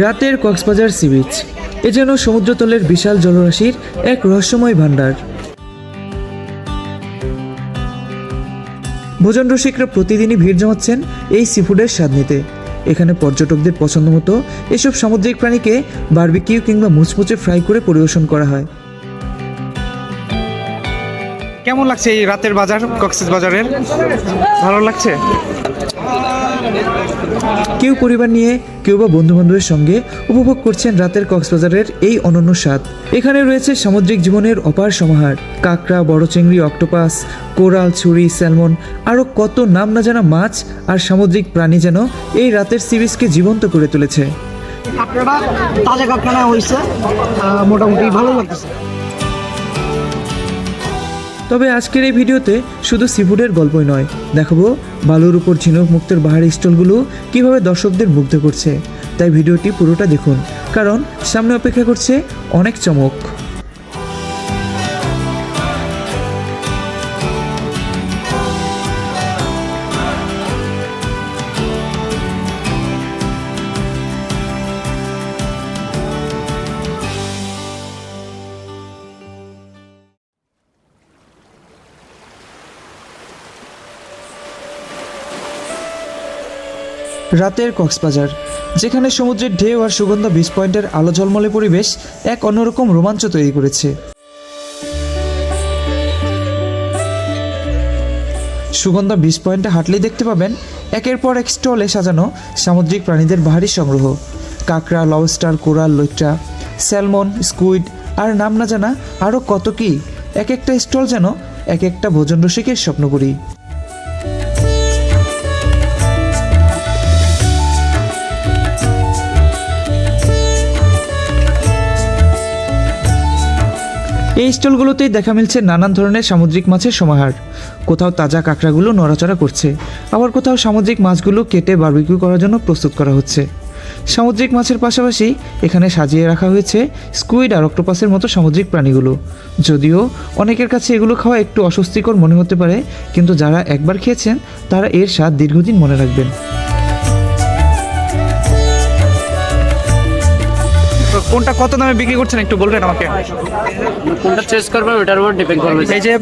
রাতের Cox's Bazar sea beach. এ যেন সমুদ্রতলের বিশাল জলরাশির এক রহস্যময় ভাণ্ডার। ভোজন রসিকরা প্রতিদিনই ভিড় জমাচ্ছেন এই সিফুডের স্বাদ নিতে। এখানে পর্যটকদের পছন্দ মতো এসব সামুদ্রিক প্রাণীকে বার্বিকিউ কিংবা মুচমুচে ফ্রাই করে পরিবেশন করা হয়। কেমন লাগছে এই রাতের বাজার কক্সেস বাজারের? ভালো লাগছে? কেউ পরিবার নিয়ে কেউ বা বন্ধু বান্ধবের সঙ্গে উপভোগ করছেন রাতের কক্সবাজারের এই অনন্য স্বাদ। এখানে রয়েছে সামুদ্রিক জীবনের অপার সমাহার। কাঁকড়া বড় চিংড়ি অক্টোপাস কোরাল ছুরি স্যালমন আরও কত নাম না জানা মাছ আর সামুদ্রিক প্রাণী যেন এই রাতের সিরিজকে জীবন্ত করে তুলেছে। কাঁকড়াটা তাজা কাঁকড়া হয়েছে মোটামুটি ভালো লাগতেছে। তবে আজকের এই ভিডিওতে শুধু সিফুডের গল্পই নয়, দেখাবো বালুর উপর ঝিনুক মুক্তের বাহারি স্টলগুলো কীভাবে দর্শকদের মুগ্ধ করছে। তাই ভিডিওটি পুরোটা দেখুন, কারণ সামনে অপেক্ষা করছে অনেক চমক। রাতের কক্সবাজার, যেখানে সমুদ্রের ঢেউ আর সুগন্ধ বিচ পয়েন্টের আলো ঝলমলে পরিবেশ এক অন্যরকম রোমাঞ্চ তৈরি করেছে। সুগন্ধা বিচ পয়েন্টে হাঁটলেই দেখতে পাবেন একের পর এক স্টলে সাজানো সামুদ্রিক প্রাণীদের বাহারি সংগ্রহ। কাঁকড়া, লবস্টার, কোরাল, লইট্রা, স্যালমন, স্কুইড আর নাম না জানা আরও কত কি? এক একটা স্টল যেন এক একটা ভোজন রসিকের স্বপ্নপুরী। এই স্টলগুলোতেই দেখা মিলছে নানান ধরনের সামুদ্রিক মাছের সমাহার। কোথাও তাজা কাঁকড়াগুলো নড়াচড়া করছে, আবার কোথাও সামুদ্রিক মাছগুলো কেটে বারবিকিউ করার জন্য প্রস্তুত করা হচ্ছে। সামুদ্রিক মাছের পাশাপাশি এখানে সাজিয়ে রাখা হয়েছে স্কুইড আর অক্টোপাসের মতো সামুদ্রিক প্রাণীগুলো। যদিও অনেকের কাছে এগুলো খাওয়া একটু অস্বস্তিকর মনে হতে পারে, কিন্তু যারা একবার খেয়েছেন, তারা এর স্বাদ দীর্ঘদিন মনে রাখবেন। কোনটা কত দামে বিক্রি করছেন একটু বলবেন আমাকে? কোনটা চেস করবেন ওটার উপর ডিপেন্ড করবে। এই যে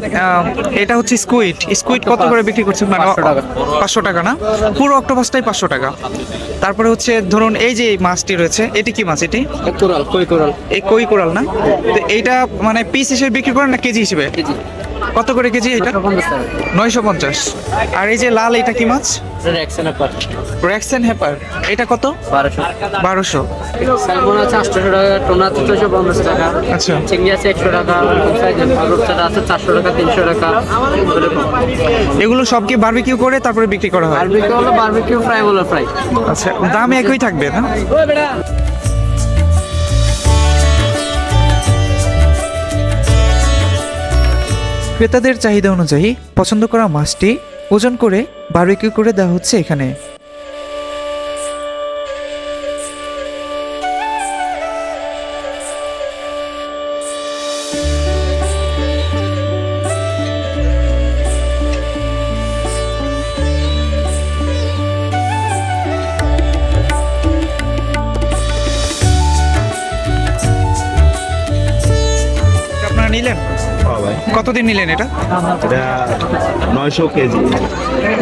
এটা হচ্ছে স্কুইড স্কুইড কত করে বিক্রি করছেন? মানে 500 টাকা। পাঁচশো টাকা না? পুরো অক্টোপাসটাই পাঁচশো টাকা। তারপরে হচ্ছে ধরুন এই যে মাছটি রয়েছে এটি কি মাছ এটি? কোরাল কই কোরাল। এই কই কোরাল না? তো এইটা মানে পিস হিসেবে বিক্রি করেন না কেজি হিসেবে? কেজি। কত করে কেজি এটা? নয়শো পঞ্চাশ। আর এই যে লাল এটা কি মাছ? র্যাক্সেন হেপার এটা কত? বারোশো। স্যালমন আছে আটশো টাকা টোনা ছশো পঞ্চাশ টাকা আচ্ছা। চিংড়ি আছে একশো টাকা রূপচাঁদা আছে চারশো টাকা তিনশো টাকা। এগুলো সব কি বারবিকিউ করে তারপরে বিক্রি করা হয়? বারবিকিউ হলো বারবিকিউ ফ্রাই ফ্রাই আচ্ছা দাম একই থাকবে না? ক্রেতাদের চাহিদা অনুযায়ী পছন্দ করা মাছটি ওজন করে বারবিকিউ করে দেওয়া হচ্ছে এখানে। কতদিন নিলেন এটা? এটা নয়শো কেজি।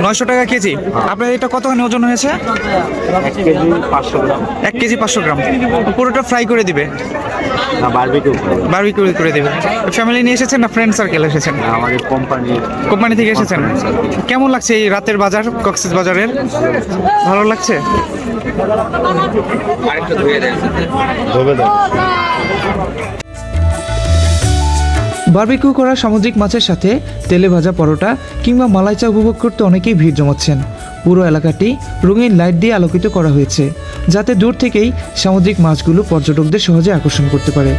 নয়শো টাকা কেজি। আপনার এটা কতখানি ওজন হয়েছে? এক কেজি পাঁচশো গ্রাম। এক কেজি পাঁচশো গ্রাম। পুরোটা ফ্রাই করে দিবে? না বারবিকিউ বারবিকিউ করে দেবে। ফ্যামিলি নিয়ে এসেছেন না ফ্রেন্ড সার্কেল এসেছেন? আমাদের কোম্পানি কোম্পানি থেকে এসেছেন? কেমন লাগছে এই রাতের বাজার কক্সেস বাজারের? ভালো লাগছে? ধোবে দাও বারবিকিউ করা সামুদ্রিক মাছের সাথে তেলে ভাজা পরোটা কিংবা মালাই চা উপভোগ করতে অনেকেই ভিড় জমাচ্ছেন। পুরো এলাকাটি রঙিন লাইট দিয়ে আলোকিত করা হয়েছে, যাতে দূর থেকেই সামুদ্রিক মাছগুলো পর্যটকদের সহজে আকর্ষণ করতে পারে।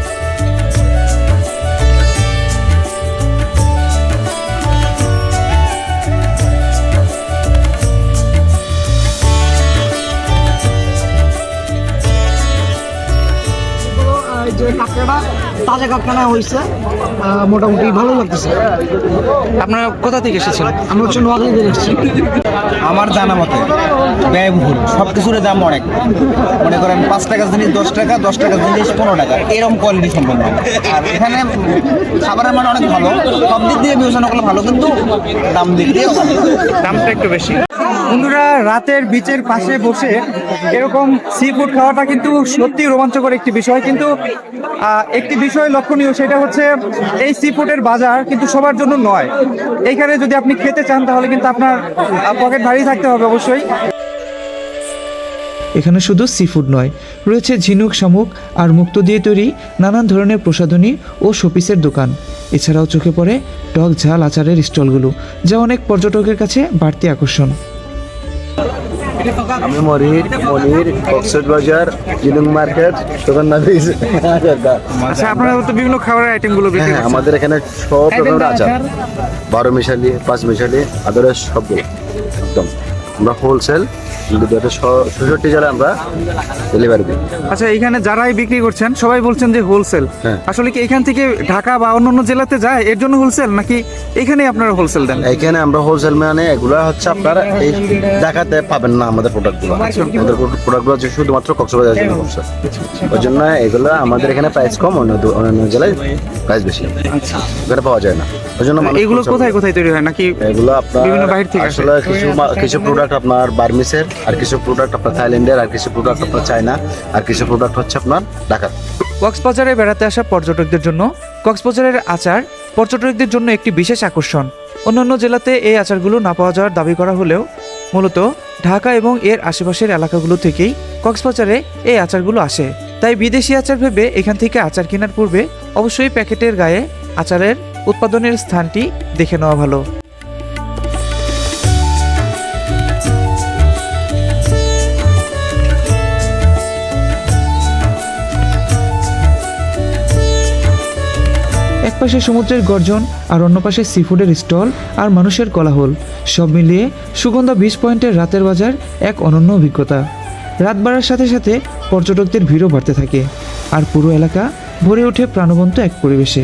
তাজা কাঁকড়া হয়েছে মোটামুটি ভালো লাগতেছে। আপনারা কোথা থেকে এসেছেন? আমরা হচ্ছে নোয়াখালী থেকে এসেছি। আমার জানা মতে ব্যয়বহুল সব কিছুর দাম অনেক। মনে করেন পাঁচ টাকা জিনিস দশ টাকা দশ টাকা জিনিস পনেরো টাকা। এরকম কোয়ালিটি সম্পন্ন। আর এখানে খাবারের মান অনেক ভালো সব দিক দিয়ে বিবেচনা করলে ভালো কিন্তু দাম দিক দিয়ে দামটা একটু বেশি। বন্ধুরা রাতের বিচের পাশে বসে এরকম সি ফুড খাওয়াটা কিন্তু সত্যি রোমাঞ্চকর একটি বিষয় কিন্তু একটি বিষয় লক্ষণীয়, সেটা হচ্ছে এই সি ফুডের বাজার কিন্তু সবার জন্য নয়। এইখানে যদি আপনি খেতে চান, তাহলে কিন্তু আপনার পকেট ভারী থাকতে হবে অবশ্যই। এখানে শুধু সি ফুড নয়, রয়েছে ঝিনুক, শামুক আর মুক্ত দিয়ে তৈরি নানান ধরনের প্রসাধনী ও শোপিসের দোকান। এছাড়াও চোখে পড়ে টক ঝাল আচারের স্টলগুলো, যা অনেক পর্যটকের কাছে বাড়তি আকর্ষণ। আমি মরির মনির কক্সেট বাজার জিনুং মার্কেট নাফিস আচ্ছা আপনারা তো বিভিন্ন খাবারের আইটেমগুলো বিক্রি হ্যাঁ আমাদের এখানে সব রকমের আচার? বারো মিশালি পাঁচ মিশালি আদারের সব একদম। আমরা হোলসেল ষষট্টি জেলায় আমরা ডেলিভারি দিই। আচ্ছা এখানে যারাই বিক্রি করছেন সবাই বলছেন যে হোলসেল হ্যাঁ। আসলে কি এখান থেকে ঢাকা বা অন্যান্য জেলাতে যায়? এর জন্য হোলসেল নাকি এখানেই আপনারা হোলসেল দেন? এখানে আমরা হোলসেল মানে এগুলো হচ্ছে আপনার এই দেখাতে পাবেন না আমাদের প্রোডাক্টগুলো আমাদের প্রোডাক্টগুলো হচ্ছে শুধুমাত্র কক্সবাজার জন্য করছে ওই জন্য এগুলো আমাদের এখানে প্রাইস কম অন্য দু- অন্যান্য জেলায় প্রাইস বেশি। এখানে পাওয়া যায় না। ওই জন্য এগুলো কোথায় কোথায় তৈরি হয়? নাকি এগুলো আপনার বিভিন্ন বাইরে থেকে আসলে কিছু কিছু প্রোডাক্ট আপনার বার্মিসের আর কিছু প্রোডাক্ট আপনার থাইল্যান্ডের, আর কিছু প্রোডাক্ট আপনার চায়না, আর কিছু প্রোডাক্ট হচ্ছে আপনার ঢাকার। কক্সবাজারে বেড়াতে আসা পর্যটকদের জন্য কক্সবাজারের আচার পর্যটকদের জন্য একটি বিশেষ আকর্ষণ। অন্যান্য জেলাতে এই আচারগুলো না পাওয়া যাওয়ার দাবি করা হলেও মূলত ঢাকা এবং এর আশেপাশের এলাকাগুলো থেকেই কক্সবাজারে এই আচারগুলো আসে। তাই বিদেশি আচার ভেবে এখান থেকে আচার কেনার পূর্বে অবশ্যই প্যাকেটের গায়ে আচারের উৎপাদনের স্থানটি দেখে নেওয়া ভালো। এক পাশে সমুদ্রের গর্জন, আর অন্য পাশে সিফুডের স্টল আর মানুষের কোলাহল। সব মিলিয়ে সুগন্ধা বিশ পয়েন্টের রাতের বাজার এক অনন্য অভিজ্ঞতা। রাত বাড়ার সাথে সাথে পর্যটকদের ভিড়ও বাড়তে থাকে, আর পুরো এলাকা ভরে ওঠে প্রাণবন্ত এক পরিবেশে।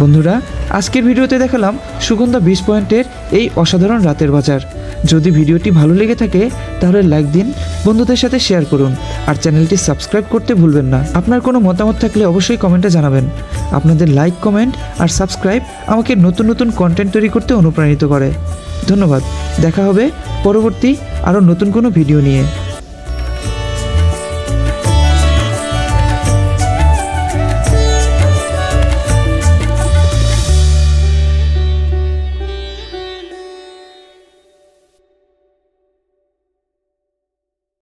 বন্ধুরা আজকের ভিডিওতে দেখালাম সুগন্ধা বিশ পয়েন্টের এই অসাধারণ রাতের বাজার। যদি ভিডিওটি ভালো লেগে থাকে, তাহলে লাইক দিন, বন্ধুদের সাথে শেয়ার করুন, আর চ্যানেলটি সাবস্ক্রাইব করতে ভুলবেন না। আপনার কোনো মতামত থাকলে অবশ্যই কমেন্টে জানাবেন। আপনাদের লাইক, কমেন্ট, আর সাবস্ক্রাইব আমাকে নতুন নতুন কন্টেন্ট তৈরি করতে অনুপ্রাণিত করে। ধন্যবাদ। দেখা হবে পরবর্তী আরও নতুন কোনো ভিডিও নিয়ে।